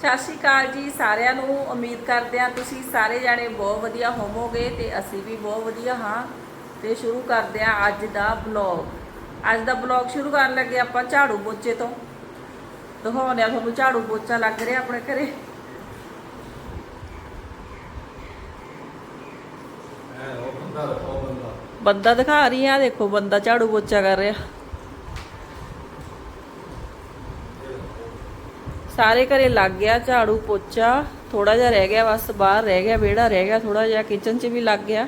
ਸਤਿ ਸ਼੍ਰੀ ਅਕਾਲ ਜੀ ਸਾਰਿਆਂ ਨੂੰ। ਉਮੀਦ ਕਰਦੇ ਹਾਂ ਤੁਸੀਂ ਸਾਰੇ ਜਾਣੇ ਬਹੁਤ ਵਧੀਆ ਹੋਵੋਗੇ ਤੇ ਅਸੀਂ ਵੀ ਬਹੁਤ ਵਧੀਆ ਹਾਂ। ਤੇ ਸ਼ੁਰੂ ਕਰਦੇ ਹਾਂ ਅੱਜ ਦਾ ਬਲੌਗ ਅੱਜ ਦਾ ਬਲੌਗ ਸ਼ੁਰੂ ਕਰਨ ਲੱਗੇ ਆਪਾਂ ਝਾੜੂ ਪੋਚੇ ਤੋਂ। ਦਿਖਾਉਂਦੇ ਆ ਤੁਹਾਨੂੰ ਝਾੜੂ ਪੋਚਾ ਲੱਗ ਰਿਹਾ ਆਪਣੇ ਘਰੇ। ਬੰਦਾ ਦਿਖਾ ਰਹੀ ਆ ਦੇਖੋ ਬੰਦਾ ਝਾੜੂ ਪੋਚਾ ਕਰ ਰਿਹਾ। ਸਾਰੇ ਘਰੇ ਲੱਗ ਗਿਆ ਝਾੜੂ ਪੋਚਾ ਥੋੜਾ ਜਿਹਾ ਰਹਿ ਗਿਆ ਬਸ ਬਾਹਰ ਰਹਿ ਗਿਆ ਵਿਹੜਾ ਰਹਿ ਗਿਆ ਥੋੜਾ ਜਿਹਾ ਕਿਚਨ 'ਚ ਵੀ ਲੱਗ ਗਿਆ।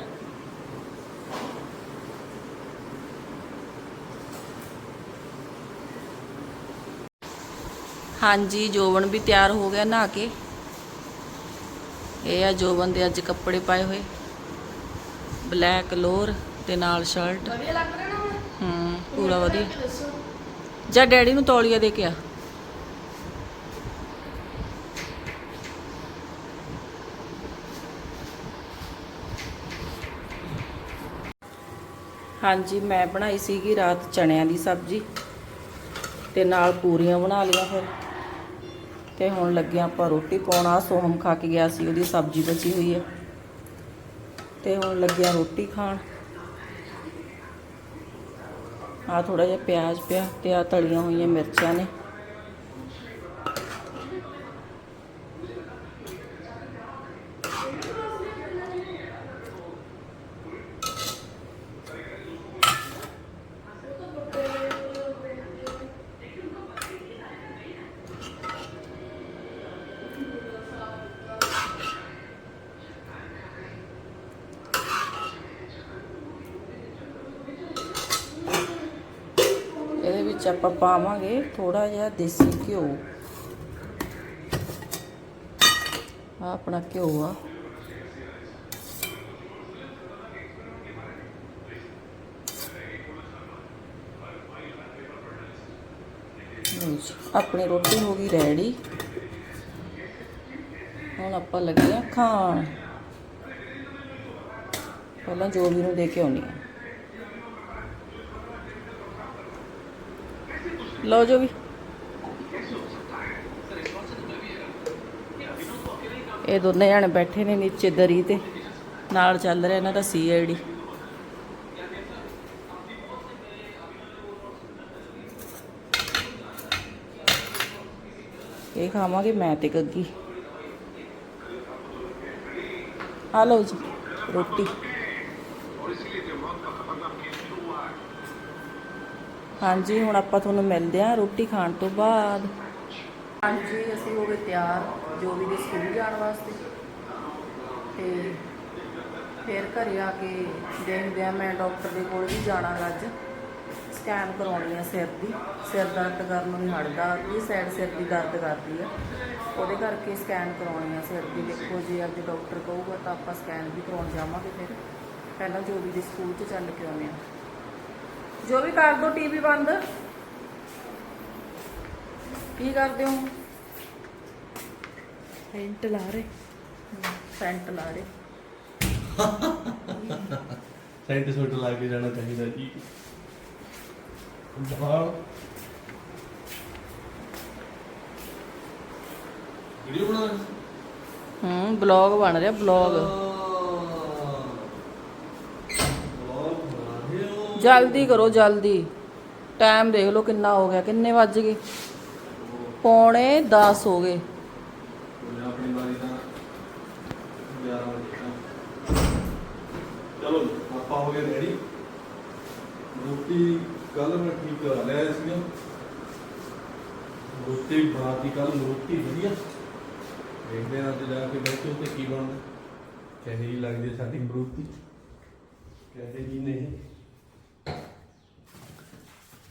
ਹਾਂਜੀ ਜੋਬਨ ਵੀ ਤਿਆਰ ਹੋ ਗਿਆ ਨਹਾ ਕੇ। ਇਹ ਆ ਜੋਬਨ ਦੇ ਅੱਜ ਕੱਪੜੇ ਪਾਏ ਹੋਏ। ਬਲੈਕ ਲੋਅਰ ਤੇ ਨਾਲ ਸ਼ਰਟ। ਵਧੀਆ ਲੱਗ ਰਿਹਾ ਨਾ ਹੁਣ? ਹੂੰ ਪੂਰਾ ਵਧੀਆ। ਜਾਂ ਡੈਡੀ ਨੂੰ ਤੌਲੀਆ ਦੇ ਕੇ ਆ। ਹਾਂਜੀ, ਮੈਂ ਬਣਾਈ ਸੀਗੀ ਰਾਤ ਚਣਿਆਂ ਦੀ ਸਬਜ਼ੀ। ਤੇ ਨਾਲ ਪੂਰੀਆਂ ਬਣਾ ਲਈਆਂ ਫਿਰ। ਤੇ ਹੁਣ ਲੱਗਿਆ ਆਪਾਂ ਰੋਟੀ ਪਾਉਣਾ। ਸੋਹਮ ਖਾ ਕੇ ਗਿਆ ਸੀ, ਉਹਦੀ ਸਬਜ਼ੀ ਬਚੀ ਹੋਈ ਹੈ। ਤੇ ਹੁਣ ਲੱਗਿਆ ਰੋਟੀ ਖਾਣ। ਆ ਥੋੜਾ ਜਿਹਾ ਪਿਆਜ਼ ਪਿਆ ਤੇ ਆ ਤਲੀਆਂ ਹੋਈਆਂ ਮਿਰਚਾਂ ਨੇ ਇਹਦੇ ਵਿੱਚ ਆਪਾਂ ਪਾਵਾਂਗੇ ਥੋੜਾ ਜਿਹਾ ਦੇਸੀ ਘਿਓ। ਆ ਆਪਣਾ ਘਿਓ ਆ। ਆਪਣੀ ਰੋਟੀ ਹੋ ਗਈ ਰੈਡੀ। ਹੁਣ ਆਪਾਂ ਲੱਗੇ ਆ ਖਾਣ। ਪਹਿਲਾਂ ਜੋ ਵੀ ਨੂੰ ਦੇ ਕੇ ਆਉਣੀ ਆ। ਲਓ ਜੋ ਵੀ। ਇਹ ਦੋਨੇ ਜਣੇ ਬੈਠੇ ਨੇ ਨੀਚੇ ਦਰੀ ਤੇ। ਨਾਲ ਚੱਲ ਰਿਹਾ ਇਹਨਾਂ ਦਾ ਸੀਆਈਡੀ ਇਹ ਖਾਵਾਂਗੇ ਮੈਂ ਤੇ ਗੱਗੀ। ਆ ਲਓ ਜੀ, ਰੋਟੀ। ਹਾਂਜੀ, ਹੁਣ ਆਪਾਂ ਤੁਹਾਨੂੰ ਮਿਲਦੇ ਹਾਂ ਰੋਟੀ ਖਾਣ ਤੋਂ ਬਾਅਦ। ਹਾਂਜੀ, ਅਸੀਂ ਹੋ ਗਏ ਤਿਆਰ, ਜੋ ਵੀ ਦੇ ਸਕੂਲ ਜਾਣ ਵਾਸਤੇ। ਤੇ ਫਿਰ ਘਰੇ ਆ ਕੇ ਦੇਖਦੇ ਆ ਮੈਂ ਡਾਕਟਰ ਦੇ ਕੋਲ ਵੀ ਜਾਣਾ ਅੱਜ। ਸਕੈਨ ਕਰਾਉਣੀ ਆ ਸਿਰ ਦੀ, ਸਿਰ ਦਰਦ ਕਰਨ ਨੂੰ ਨਹੀਂ ਹਟਦਾ, ਇਹ ਸਾਈਡ ਸਿਰ ਦੀ ਦਰਦ ਕਰਦੀ ਆ। ਉਹਦੇ ਕਰਕੇ ਸਕੈਨ ਕਰਾਉਣੀ ਆ ਸਿਰ ਦੀ। ਦੇਖੋ, ਜੇ ਅੱਜ ਡਾਕਟਰ ਕਹੂਗਾ ਤਾਂ ਆਪਾਂ ਸਕੈਨ ਵੀ ਕਰਾਉਣ ਜਾਵਾਂਗੇ ਫਿਰ। ਪਹਿਲਾਂ ਜੋ ਵੀ ਦੇ ਸਕੂਲ 'ਚ ਚੱਲ ਕੇ ਆਉਂਦੇ ਆ। ਜੋ ਵੀ ਕਰ ਦੋ ਟੀਵੀ ਬੰਦ। ਕੀ ਕਰਦੇ ਹੋ? ਪੈਂਟ ਲਾ ਰਹੇ। ਸੈਂਟ ਲਾ ਰਹੇ। ਸੈਂਟ ਸੂਟ ਲਾ ਕੇ ਜਾਣਾ ਚਾਹੀਦਾ ਜੀ। ਬਾਹਰ ਵੀਡੀਓ ਬਣਾ ਹੂੰ? ਬਲੌਗ ਬਣ ਰਿਹਾ ਬਲੌਗ। ਜਲਦੀ ਕਰੋ, ਜਲਦੀ। ਟਾਈਮ ਦੇਖ ਲਓ ਕਿੰਨਾ ਹੋ ਗਿਆ, ਕਿੰਨੇ ਵੱਜ ਗਏ? ਪੌਣੇ 10 ਹੋ ਗਏ। ਚਲੋ ਆਪਾਂ ਹੋ ਗਏ ਰੈਡੀ ਰੋਟੀ ਕੱਲ ਮੈਂ ਠੀਕ ਕਰਾ ਲਿਆ ਸੀਗਾ ਰੋਟੀ ਬਣਾਤੀ ਕੱਲ ਰੋਟੀ ਵਧੀਆ। ਦੇਖਦੇ ਹਾਂ ਅੱਜ ਜਾ ਕੇ ਬੈਠੋ ਤੇ ਕੀ ਬਣਦਾ। ਕਿਹੋ ਜਿਹੀ ਲੱਗਦੀ ਸਾਡੀ ਰੋਟੀ ਕਿਹੋ ਜਿਹੀ ਨਹੀਂ।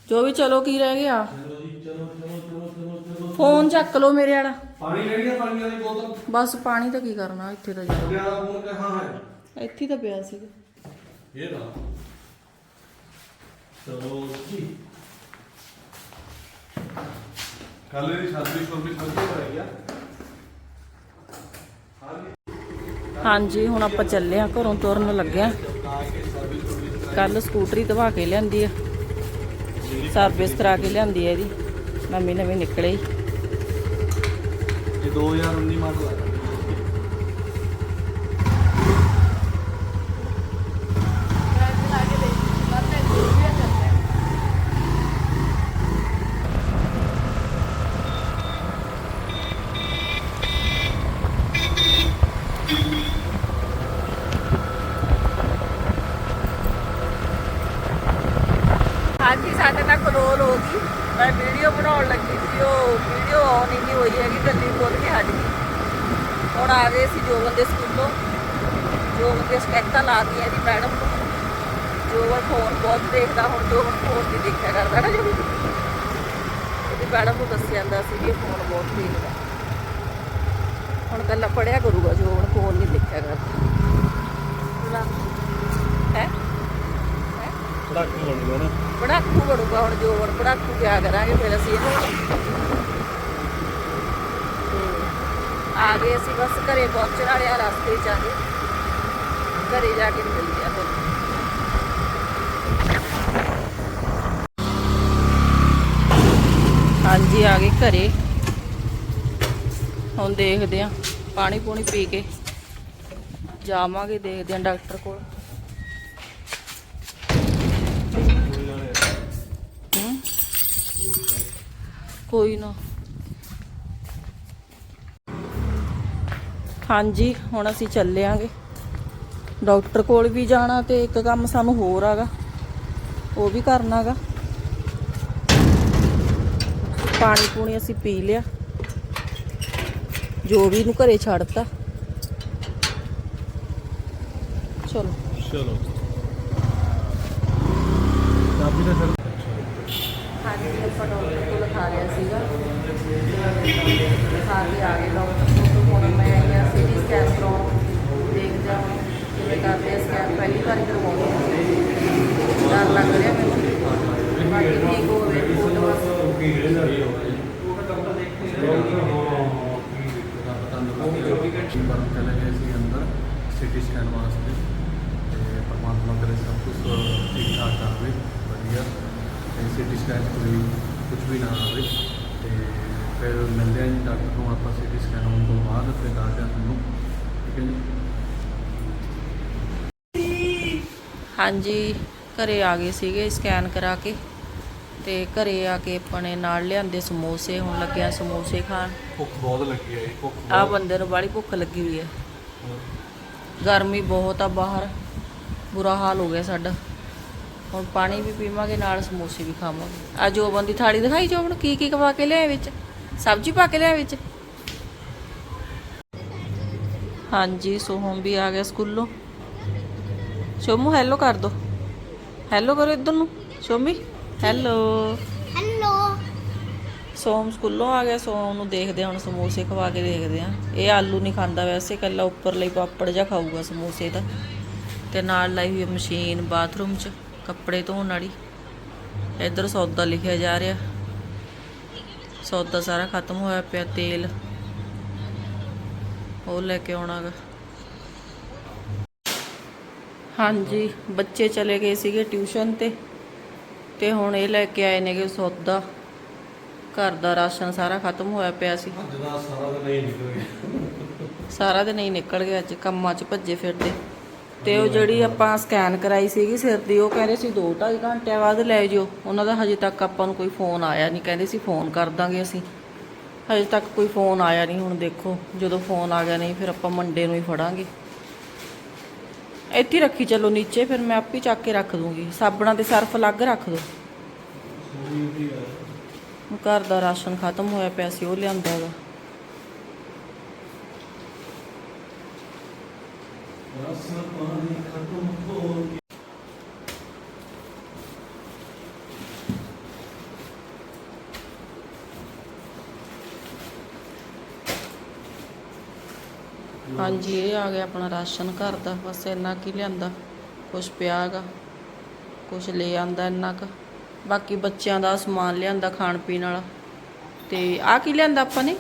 ਜੋ ਵੀ ਚਲੋ ਕੀ ਰਹਿ ਗਿਆ? ਚਲੋ ਜੀ ਚਲੋ ਚਲੋ ਚਲੋ ਚਲੋ ਚਲੋ ਫੋਨ ਚੱਕ ਲਓ ਮੇਰੇ ਵਾਲਾ। ਪਾਣੀ ਲੈ ਗਿਆ ਪਾਣੀ ਵਾਲੀ ਬੋਤਲ? ਬਸ ਪਾਣੀ ਤਾਂ ਕੀ ਕਰਨਾ ਇੱਥੇ ਤਾਂ ਜਾ ਮੇਰੇ ਵਾਲਾ ਫੋਨ ਕਹਾਂ ਹੈ? ਇੱਥੇ ਹੀ ਤਾਂ ਪਿਆ ਸੀਗਾ। ਇਹ ਨਾ ਚਲੋ ਜੀ। ਕੱਲ ਦੀ ਸਰਵਿਸ ਸਰਵਿਸ ਵਧੀਆ ਹੋ ਗਿਆ ਹਾਂਜੀ ਹੁਣ ਆਪਾਂ ਚੱਲੇ ਆ ਘਰੋਂ ਤੁਰਨ ਲੱਗਿਆ। ਕੱਲ ਸਕੂਟਰੀ ਧਵਾ ਕੇ ਲਿਆਂਦੀ ਆ। ਸਰਵਿਸ ਕਰਾ ਕੇ ਲਿਆਂਦੀ ਆ ਇਹਦੀ ਨਵੀਂ ਨਵੀਂ ਨਿਕਲੇ ਈ। ਇਹ 2019 ਮਾਡਲ ਆ ਹਾਂਜੀ ਸਾਡੇ ਨਾਲ ਕਲੋਲ ਹੋ ਗਈ। ਮੈਂ ਵੀਡੀਓ ਬਣਾਉਣ ਲੱਗੀ ਸੀ ਉਹ ਵੀਡੀਓ ਆਨ ਹੀ ਨਹੀਂ ਹੋਈ ਹੈਗੀ ਗੱਡੀ ਖੋਲ ਕੇ ਹਟ ਗਈ। ਹੁਣ ਆ ਗਏ ਸੀ ਜੋਗਨ ਦੇ ਸਕੂਲੋਂ। ਜੋਗਨ ਦੇ ਸਟੈਕਾਂ ਲਾ ਦਿੱਤੀਆਂ ਇਹਦੀ ਮੈਡਮ ਨੂੰ। ਜੋਗਨ ਫੋਨ ਬਹੁਤ ਦੇਖਦਾ ਹੁਣ ਜੋਗਨ ਫੋਨ ਨਹੀਂ ਦੇਖਿਆ ਕਰਦਾ ਨਾ ਜੋਗਨ ਇਹਦੀ ਮੈਡਮ ਨੂੰ ਦੱਸਿਆ ਜਾਂਦਾ ਸੀ ਇਹ ਫੋਨ ਬਹੁਤ ਦੇਖਦਾ ਹੁਣ ਕੱਲਾ ਪੜਿਆ ਕਰੂਗਾ ਜੋਗਨ ਫੋਨ ਨਹੀਂ ਦੇਖਿਆ ਕਰਦਾ। ਹੈ? ਪੜਾਕੂ ਬਣੂਗਾ ਨਾ। ਪੜਾਕੂ ਬਣੂਗਾ ਹੁਣ ਜੋ ਹੁਣ ਪੜਾਕੂ ਕਿਆ ਕਰਾਂਗੇ ਫਿਰ ਅਸੀਂ ਇਹਨੂੰ। ਆ ਗਏ ਅਸੀਂ ਬਸ ਘਰੇ ਪਹੁੰਚਣ ਵਾਲੇ ਆ, ਰਸਤੇ 'ਚ ਆ ਗਏ ਘਰੇ ਜਾ ਕੇ ਮਿਲਦੇ ਆ ਫਿਰ ਹਾਂਜੀ, ਆ ਗਏ ਘਰੇ। ਹੁਣ ਦੇਖਦੇ ਆ, ਪਾਣੀ ਪੂਣੀ ਪੀ ਕੇ ਜਾਵਾਂਗੇ, ਦੇਖਦੇ ਆ ਡਾਕਟਰ ਕੋਲ। ਕੋਈ ਨਾ। ਹਾਂਜੀ, ਹੁਣ ਅਸੀਂ ਚੱਲਿਆਂਗੇ ਡਾਕਟਰ ਕੋਲ ਵੀ ਜਾਣਾ ਤੇ ਇੱਕ ਕੰਮ ਸਾਨੂੰ ਹੋਰ ਆਗਾ। ਉਹ ਵੀ ਕਰਨਾਗਾ ਪਾਣੀ ਪੂਣੀ ਅਸੀਂ ਪੀ ਲਿਆ। ਜੋ ਵੀ ਨੂੰ ਘਰੇ ਛੱਡਤਾ। ਚਲੋ। ਚਲੋ। ਚਾਬੀ ਦਾ ਹਾਂਜੀ, ਆਪਾਂ ਡਾਕਟਰ ਕੋਲ ਲਿਖਾ ਲਿਆ ਸੀਗਾ। ਲਿਖਾ ਕੇ ਆ ਗਏ ਡਾਕਟਰ ਕੋਲ ਹੁਣ ਮੈਂ ਆਈ ਹਾਂ ਸਿਟੀ ਸਕੈਨ ਕਰਾਉਣ। ਦੇਖਦਾ ਹਾਂ ਕਿਵੇਂ ਕਰਦੇ ਆ ਸਕੈਨ ਪਹਿਲੀ ਵਾਰ ਕਰਵਾਉਂਦੇ ਹਾਂ ਡਰ ਲੱਗ ਰਿਹਾ ਮੈਨੂੰ ਬਾਕੀ ਠੀਕ ਹੋ ਗਏ ਰਿਪੋਰਟ ਬਸ ਚਲੇ ਗਏ ਸੀ ਅੰਦਰ ਸਿਟੀ ਸਕੈਨ ਵਾਸਤੇ ਤੇ ਪਰਮਾਤਮਾ ਕਰੇ ਸਭ ਕੁਝ ਠੀਕ ਠਾਕ ਆਵੇ ਵਧੀਆ ਤੇ ਸਿਟੀ ਸਕੈਨ ਕੋਈ ਕੁਝ ਵੀ ਨਾ ਆਵੇ ਤੇ ਫਿਰ ਮਿਲਦੇ ਹਾਂ ਡਾਕਟਰ ਨੂੰ ਆਪਾਂ ਸਿਟੀ ਸਕੈਨ ਹੋਣ ਤੋਂ ਬਾਅਦ ਫਿਰ ਦੱਸਦੇ ਹਾਂ ਤੁਹਾਨੂੰ। ਠੀਕ ਹੈ ਜੀ। ਹਾਂਜੀ ਘਰੇ ਆ ਗਏ ਸੀਗੇ ਸਕੈਨ ਕਰਾ ਕੇ ਤੇ ਘਰੇ ਆ ਕੇ ਆਪਾਂ ਨੇ ਨਾਲ ਲਿਆਂਦੇ ਸਮੋਸੇ ਹੁਣ ਲੱਗਿਆ ਸਮੋਸੇ ਖਾਣ। ਭੁੱਖ ਬਹੁਤ ਲੱਗੀ ਹੈ ਭੁੱਖ ਆ ਬੰਦੇ ਨੂੰ ਬੜੀ ਭੁੱਖ ਲੱਗੀ ਹੋਈ ਹੈ। ਗਰਮੀ ਬਹੁਤ ਆ ਬਾਹਰ ਬੁਰਾ ਹਾਲ ਹੋ ਗਿਆ ਸਾਡਾ। ਹੁਣ ਪਾਣੀ ਵੀ ਪੀਵਾਂਗੇ ਨਾਲ ਸਮੋਸੇ ਵੀ ਖਾਵਾਂਗੇ। ਆ ਜੋਬਨ ਦੀ ਥਾਲੀ ਦਿਖਾਈ ਜੋਬਨ ਕੀ ਕੀ ਕਵਾ ਕੇ ਲਿਆਏ ਵਿੱਚ? ਸਬਜ਼ੀ ਪਾ ਕੇ ਲਿਆਏ ਵਿੱਚ? ਹਾਂਜੀ ਸੋਹਮ ਵੀ ਆ ਗਿਆ ਸਕੂਲੋਂ। ਸ਼ੋਮੂ ਹੈਲੋ ਕਰ ਦੋ। ਹੈਲੋ ਕਰੋ ਇੱਧਰ ਨੂੰ। ਸ਼ੋਮੀ ਹੈਲੋ ਹੈਲੋ ਸੋਮ ਸਕੂਲੋਂ ਆ ਗਿਆ ਸੋਮ ਨੂੰ ਦੇਖਦੇ ਹਾਂ ਹੁਣ ਸਮੋਸੇ ਖਵਾ ਕੇ ਦੇਖਦੇ ਆ ਇਹ ਆਲੂ ਨਹੀਂ ਖਾਂਦਾ ਵੈਸੇ ਕੱਲਾ ਉੱਪਰ ਲਈ ਪਾਪੜ ਜਾਂ ਖਾਊਗਾ ਸਮੋਸੇ ਦਾ ਤੇ ਨਾਲ ਲਾਈ ਹੋਈ ਮਸ਼ੀਨ ਬਾਥਰੂਮ 'ਚ। ਕੱਪੜੇ ਧੋਣ ਵਾਲੀ। ਇੱਧਰ ਸੌਦਾ ਲਿਖਿਆ ਜਾ ਰਿਹਾ। ਸੌਦਾ ਸਾਰਾ ਖਤਮ ਹੋਇਆ ਪਿਆ ਤੇਲ। ਉਹ ਲੈ ਕੇ ਆਉਣਾਗਾ ਹਾਂਜੀ ਬੱਚੇ ਚਲੇ ਗਏ ਸੀਗੇ ਟਿਊਸ਼ਨ ਤੇ। ਤੇ ਹੁਣ ਇਹ ਲੈ ਕੇ ਆਏ ਨੇਗੇ ਸੌਦਾ। ਘਰ ਦਾ ਰਾਸ਼ਨ ਸਾਰਾ ਖਤਮ ਹੋਇਆ ਪਿਆ ਸੀ। ਸਾਰਾ ਦਿਨ ਨਹੀਂ ਨਿਕਲ ਗਿਆ। ਸਾਰਾ ਦਿਨ ਹੀ ਨਿਕਲ ਗਿਆ ਅੱਜ ਕੰਮਾਂ 'ਚ ਭੱਜੇ ਫਿਰਦੇ। ਤੇ ਉਹ ਜਿਹੜੀ ਆਪਾਂ ਸਕੈਨ ਕਰਾਈ ਸੀਗੀ ਸਿਰ ਦੀ ਉਹ ਕਹਿੰਦੇ ਸੀ 2.5 ਘੰਟਿਆਂ ਬਾਅਦ ਲੈ ਜਿਓ। ਉਹਨਾਂ ਦਾ ਹਜੇ ਤੱਕ ਆਪਾਂ ਨੂੰ ਕੋਈ ਫੋਨ ਆਇਆ ਨਹੀਂ। ਕਹਿੰਦੇ ਸੀ ਫੋਨ ਕਰ ਦਾਂਗੇ ਅਸੀਂ। ਹਜੇ ਤੱਕ ਕੋਈ ਫੋਨ ਆਇਆ ਨਹੀਂ। ਹੁਣ ਦੇਖੋ ਜਦੋਂ ਫੋਨ ਆ ਗਿਆ ਨਹੀਂ ਫਿਰ ਆਪਾਂ ਮੰਡੇ ਨੂੰ ਹੀ ਫੜਾਂਗੇ। ਇੱਥੇ ਰੱਖੀ ਚੱਲੋ ਨੀਚੇ ਫਿਰ ਮੈਂ ਆਪੇ ਚੱਕ ਕੇ ਰੱਖ ਦੂੰਗੀ। ਸਾਬਣਾਂ ਤੇ ਸਰਫ ਅਲੱਗ ਰੱਖ ਦੋ। ਘਰ ਦਾ ਰਾਸ਼ਨ ਖਤਮ ਹੋਇਆ ਪਿਆ ਸੀ ਉਹ ਲਿਆਂਦਾ ਹੈਗਾ ਰਸ ਪਾਣੀ ਖਤਮ ਹੋ ਗਿਆ ਹਾਂਜੀ ਇਹ ਆ ਗਿਆ ਆਪਣਾ ਰਾਸ਼ਨ ਘਰ ਦਾ। ਬਸ ਇੰਨਾ ਕੀ ਲਿਆਂਦਾ? ਕੁਛ ਪਿਆ ਗਾ ਕੁਛ ਲੈ ਆਂਦਾ ਇੰਨਾ ਕ। ਬਾਕੀ ਬੱਚਿਆਂ ਦਾ ਸਮਾਨ ਲਿਆਂਦਾ ਖਾਣ ਪੀਣ ਵਾਲਾ। ਤੇ ਆ ਕੀ ਲਿਆਂਦਾ ਆਪਾਂ ਨੇ?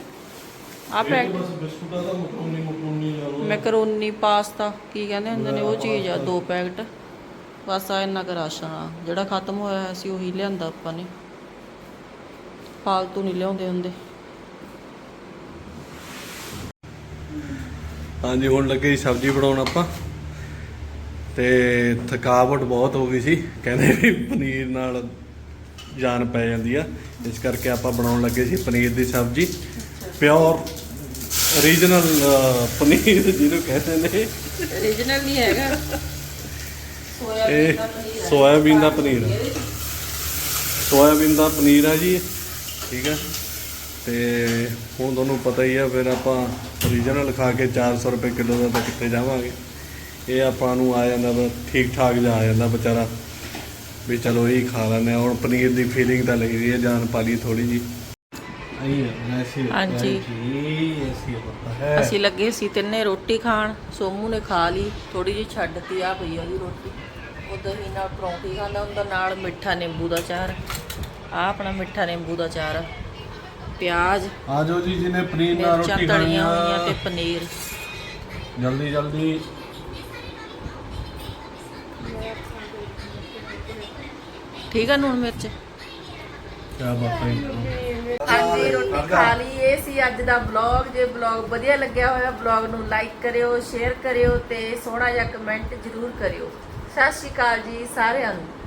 ਆ ਪੈਕ ਬਸ ਬਿਸਕੁਟਾਂ ਦਾ ਮਕਰੋਨੀ ਮਕਰੋਨੀ ਲਓ ਮੈਕਰੋਨੀ ਪਾਸਤਾ ਕੀ ਕਹਿੰਦੇ ਹੁੰਦੇ ਨੇ ਉਹ ਚੀਜ਼ ਆ ਦੋ ਪੈਕਟ। ਬਸ ਆ ਇੰਨਾ ਕ ਰਾਸ਼ਨ ਆ। ਜਿਹੜਾ ਖਤਮ ਹੋਇਆ ਹੋਇਆ ਸੀ ਉਹੀ ਲਿਆਂਦਾ ਆਪਾਂ ਨੇ। ਫਾਲਤੂ ਨਹੀਂ ਲਿਆਉਂਦੇ ਹੁੰਦੇ। ਹਾਂਜੀ ਹੁਣ ਲੱਗੇ ਸੀ ਸਬਜ਼ੀ ਬਣਾਉਣ ਆਪਾਂ। ਤੇ ਥਕਾਵਟ ਬਹੁਤ ਹੋ ਗਈ ਸੀ। ਕਹਿੰਦੇ ਵੀ ਪਨੀਰ ਨਾਲ ਜਾਨ ਪੈ ਜਾਂਦੀ ਆ। ਇਸ ਕਰਕੇ ਆਪਾਂ ਬਣਾਉਣ ਲੱਗੇ ਸੀ ਪਨੀਰ ਦੀ ਸਬਜ਼ੀ। ਪਿਓਰ ਓਰੀਜਨਲ ਪਨੀਰ ਜਿਹਨੂੰ ਕਹਿੰਦੇ ਨੇ। ਰੀਜਨਲ ਨਹੀਂ ਹੈਗਾ। ਇਹ ਸੋਇਆਬੀਨ ਦਾ ਪਨੀਰ। ਸੋਇਆਬੀਨ ਦਾ ਪਨੀਰ ਆ ਜੀ। ਠੀਕ ਹੈ ਤੇ ਹੁਣ ਤੁਹਾਨੂੰ ਪਤਾ ਹੀ ਆ ਫਿਰ ਆਪਾਂ ਓਰੀਜਨਲ ਖਾ ਕੇ 400 ਰੁਪਏ ਕਿਲੋ ਦਾ ਤਾਂ ਕਿੱਥੇ ਜਾਵਾਂਗੇ। ਇਹ ਆਪਾਂ ਨੂੰ ਆ ਜਾਂਦਾ ਵਾ ਠੀਕ ਠਾਕ ਜਿਹਾ ਆ ਜਾਂਦਾ ਵਿਚਾਰਾ। ਵੀ ਚਲੋ ਇਹ ਖਾ ਲੈਂਦੇ ਹਾਂ ਹੁਣ ਪਨੀਰ ਦੀ ਫੀਲਿੰਗ ਤਾਂ ਲਈ ਦੀ ਹੈ ਜਾਨ ਪਾ ਲਈ ਥੋੜੀ ਜੀ ਹਾਂਜੀ। ਅਸੀਂ ਲੱਗੇ ਸੀ ਤਿੰਨੇ ਰੋਟੀ ਖਾਣ ਸੋਮੂ ਨੇ ਖਾ ਲਈ ਥੋੜੀ ਜਿਹੀ ਛੱਡਤੀ ਆ ਪਈ ਉਹਦੀ ਰੋਟੀ। ਉਧਰ ਹੀ ਨਾਲ ਪਰੌਂਠੀ ਖਾਂਦਾ ਹੁੰਦਾ ਨਾਲ ਮਿੱਠਾ ਨਿੰਬੂ ਦਾ ਚਾਰ। ਆ ਆਪਣਾ ਮਿੱਠਾ ਨਿੰਬੂ ਦਾ ਚਾਰ ਪਿਆਜ਼ ਆ ਜਾਓ ਜੀ ਜਿਹਨੇ ਪਨੀਰ ਨਾਲ ਰੋਟੀ ਖਾਣੀ ਆ। ਤੇ ਪਨੀਰ। ਜਲਦੀ ਜਲਦੀ। ਠੀਕ ਆ ਨੂਣ ਮਿਰਚ? ਕਿਆ ਬਾਤ ਹੈ। ਹਾਂਜੀ, ਰੋਟੀ ਖਾ ਲਈ। ਇਹ ਸੀ ਅੱਜ ਦਾ ਵਲੌਗ ਜੇ ਵਲੌਗ ਵਧੀਆ ਲੱਗਿਆ ਹੋਇਆ ਵਲੌਗ ਨੂੰ ਲਾਈਕ ਕਰਿਓ ਸ਼ੇਅਰ ਕਰਿਓ ਤੇ ਸੋਹਣਾ ਜਿਹਾ ਕਮੈਂਟ ਜ਼ਰੂਰ ਕਰਿਓ। ਸਤਿ ਸ਼੍ਰੀ ਅਕਾਲ ਜੀ ਸਾਰਿਆਂ ਨੂੰ।